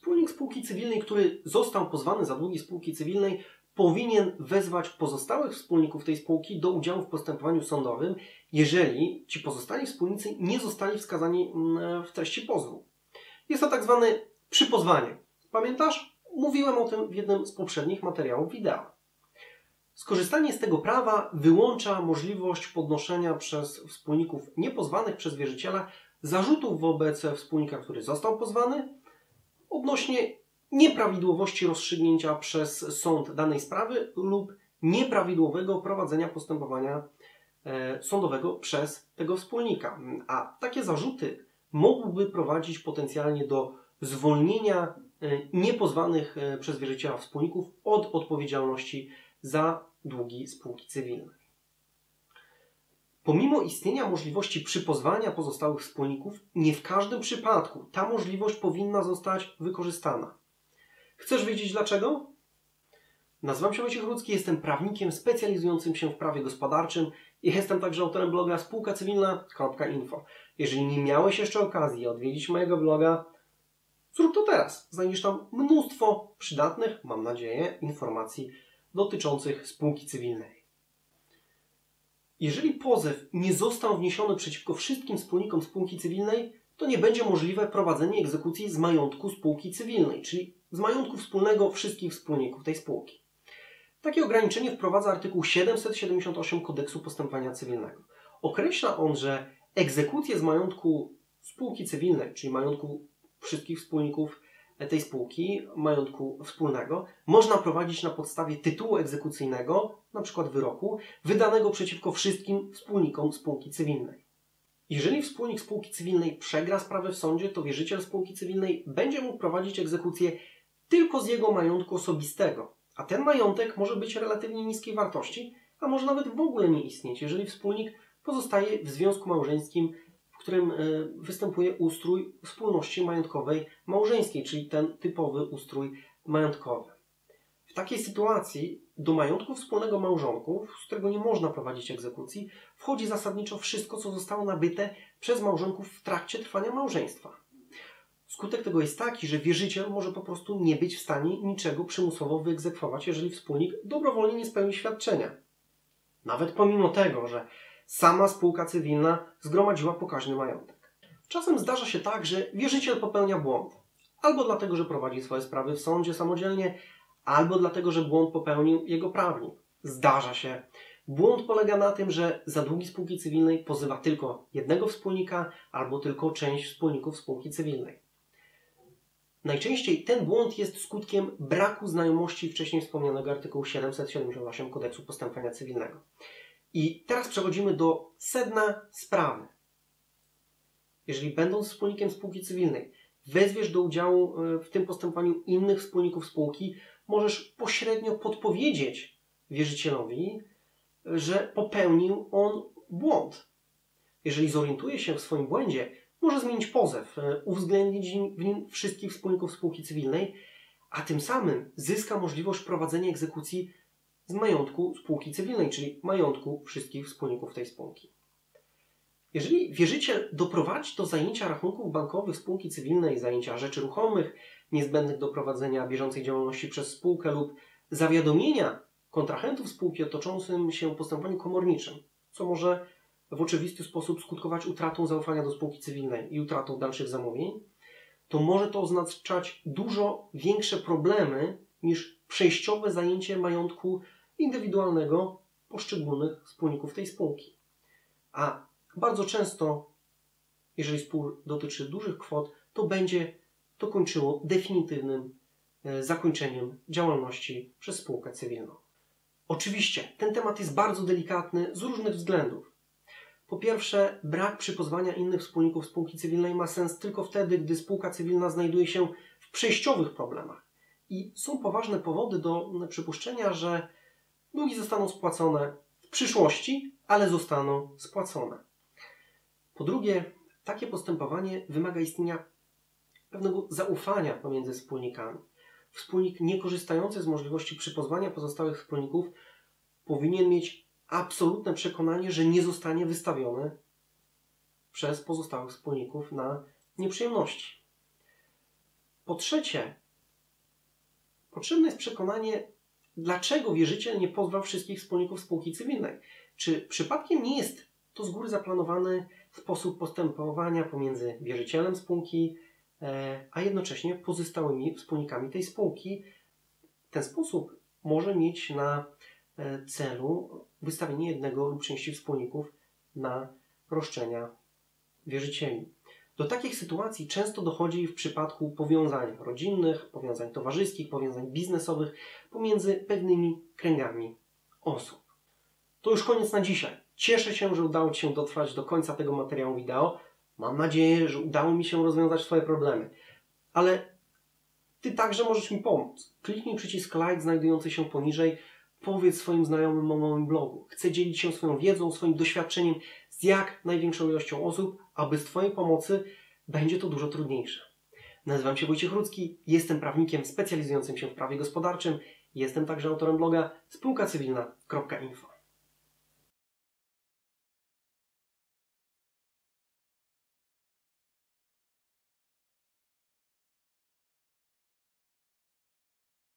Wspólnik spółki cywilnej, który został pozwany za długi spółki cywilnej, powinien wezwać pozostałych wspólników tej spółki do udziału w postępowaniu sądowym, jeżeli ci pozostali wspólnicy nie zostali wskazani mm, w treści pozwu. Jest to tak zwane przypozwanie. Pamiętasz? Mówiłem o tym w jednym z poprzednich materiałów wideo. Skorzystanie z tego prawa wyłącza możliwość podnoszenia przez wspólników niepozwanych przez wierzyciela zarzutów wobec wspólnika, który został pozwany, odnośnie nieprawidłowości rozstrzygnięcia przez sąd danej sprawy lub nieprawidłowego prowadzenia postępowania e, sądowego przez tego wspólnika. A takie zarzuty mogłyby prowadzić potencjalnie do zwolnienia e, niepozwanych e, przez wierzyciela wspólników od odpowiedzialności za długi spółki cywilnej. Pomimo istnienia możliwości przypozwania pozostałych wspólników, nie w każdym przypadku ta możliwość powinna zostać wykorzystana. Chcesz wiedzieć dlaczego? Nazywam się Wojciech Rudzki, jestem prawnikiem specjalizującym się w prawie gospodarczym i jestem także autorem bloga spółkacywilna.info. Jeżeli nie miałeś jeszcze okazji odwiedzić mojego bloga, zrób to teraz. Znajdziesz tam mnóstwo przydatnych, mam nadzieję, informacji dotyczących spółki cywilnej. Jeżeli pozew nie został wniesiony przeciwko wszystkim wspólnikom spółki cywilnej, to nie będzie możliwe prowadzenie egzekucji z majątku spółki cywilnej, czyli z majątku wspólnego wszystkich wspólników tej spółki. Takie ograniczenie wprowadza artykuł 778 Kodeksu Postępowania Cywilnego. Określa on, że egzekucję z majątku spółki cywilnej, czyli majątku wszystkich wspólników tej spółki, majątku wspólnego, można prowadzić na podstawie tytułu egzekucyjnego, np. wyroku, wydanego przeciwko wszystkim wspólnikom spółki cywilnej. Jeżeli wspólnik spółki cywilnej przegra sprawę w sądzie, to wierzyciel spółki cywilnej będzie mógł prowadzić egzekucję tylko z jego majątku osobistego, a ten majątek może być relatywnie niskiej wartości, a może nawet w ogóle nie istnieć, jeżeli wspólnik pozostaje w związku małżeńskim w którym e, występuje ustrój wspólności majątkowej małżeńskiej, czyli ten typowy ustrój majątkowy. W takiej sytuacji do majątku wspólnego małżonków, z którego nie można prowadzić egzekucji, wchodzi zasadniczo wszystko, co zostało nabyte przez małżonków w trakcie trwania małżeństwa. Skutek tego jest taki, że wierzyciel może po prostu nie być w stanie niczego przymusowo wyegzekwować, jeżeli wspólnik dobrowolnie nie spełni świadczenia. Nawet pomimo tego, że sama spółka cywilna zgromadziła pokaźny majątek. Czasem zdarza się tak, że wierzyciel popełnia błąd. Albo dlatego, że prowadzi swoje sprawy w sądzie samodzielnie, albo dlatego, że błąd popełnił jego prawnik. Zdarza się. Błąd polega na tym, że za długi spółki cywilnej pozywa tylko jednego wspólnika albo tylko część wspólników spółki cywilnej. Najczęściej ten błąd jest skutkiem braku znajomości wcześniej wspomnianego artykułu 778 Kodeksu Postępowania Cywilnego. I teraz przechodzimy do sedna sprawy. Jeżeli będąc wspólnikiem spółki cywilnej wezwiesz do udziału e, w tym postępowaniu innych wspólników spółki, możesz pośrednio podpowiedzieć wierzycielowi, że popełnił on błąd. Jeżeli zorientuje się w swoim błędzie, może zmienić pozew, e, uwzględnić w nim wszystkich wspólników spółki cywilnej, a tym samym zyska możliwość prowadzenia egzekucji z majątku spółki cywilnej, czyli majątku wszystkich wspólników tej spółki. Jeżeli wierzyciel doprowadzi do zajęcia rachunków bankowych spółki cywilnej, zajęcia rzeczy ruchomych niezbędnych do prowadzenia bieżącej działalności przez spółkę lub zawiadomienia kontrahentów spółki o toczącym się postępowaniu komorniczym, co może w oczywisty sposób skutkować utratą zaufania do spółki cywilnej i utratą dalszych zamówień, to może to oznaczać dużo większe problemy niż przejściowe zajęcie majątku indywidualnego poszczególnych wspólników tej spółki. A bardzo często, jeżeli spór dotyczy dużych kwot, to będzie to kończyło definitywnym e, zakończeniem działalności przez spółkę cywilną. Oczywiście ten temat jest bardzo delikatny z różnych względów. Po pierwsze, brak przypozwania innych wspólników spółki cywilnej ma sens tylko wtedy, gdy spółka cywilna znajduje się w przejściowych problemach. I są poważne powody do przypuszczenia, że długi zostaną spłacone w przyszłości, ale zostaną spłacone. Po drugie, takie postępowanie wymaga istnienia pewnego zaufania pomiędzy wspólnikami. Wspólnik niekorzystający z możliwości przypozwania pozostałych wspólników powinien mieć absolutne przekonanie, że nie zostanie wystawiony przez pozostałych wspólników na nieprzyjemności. Po trzecie, potrzebne jest przekonanie, dlaczego wierzyciel nie pozwał wszystkich wspólników spółki cywilnej. Czy przypadkiem nie jest to z góry zaplanowany sposób postępowania pomiędzy wierzycielem spółki, e, a jednocześnie pozostałymi wspólnikami tej spółki. Ten sposób może mieć na e, celu wystawienie jednego lub części wspólników na roszczenia wierzycieli. Do takich sytuacji często dochodzi w przypadku powiązań rodzinnych, powiązań towarzyskich, powiązań biznesowych pomiędzy pewnymi kręgami osób. To już koniec na dzisiaj. Cieszę się, że udało Ci się dotrwać do końca tego materiału wideo. Mam nadzieję, że udało mi się rozwiązać Twoje problemy. Ale Ty także możesz mi pomóc. Kliknij przycisk like znajdujący się poniżej. Powiedz swoim znajomym o moim blogu. Chcę dzielić się swoją wiedzą, swoim doświadczeniem z jak największą ilością osób, a bez Twojej pomocy będzie to dużo trudniejsze. Nazywam się Wojciech Rudzki, jestem prawnikiem specjalizującym się w prawie gospodarczym. Jestem także autorem bloga spółkacywilna.info.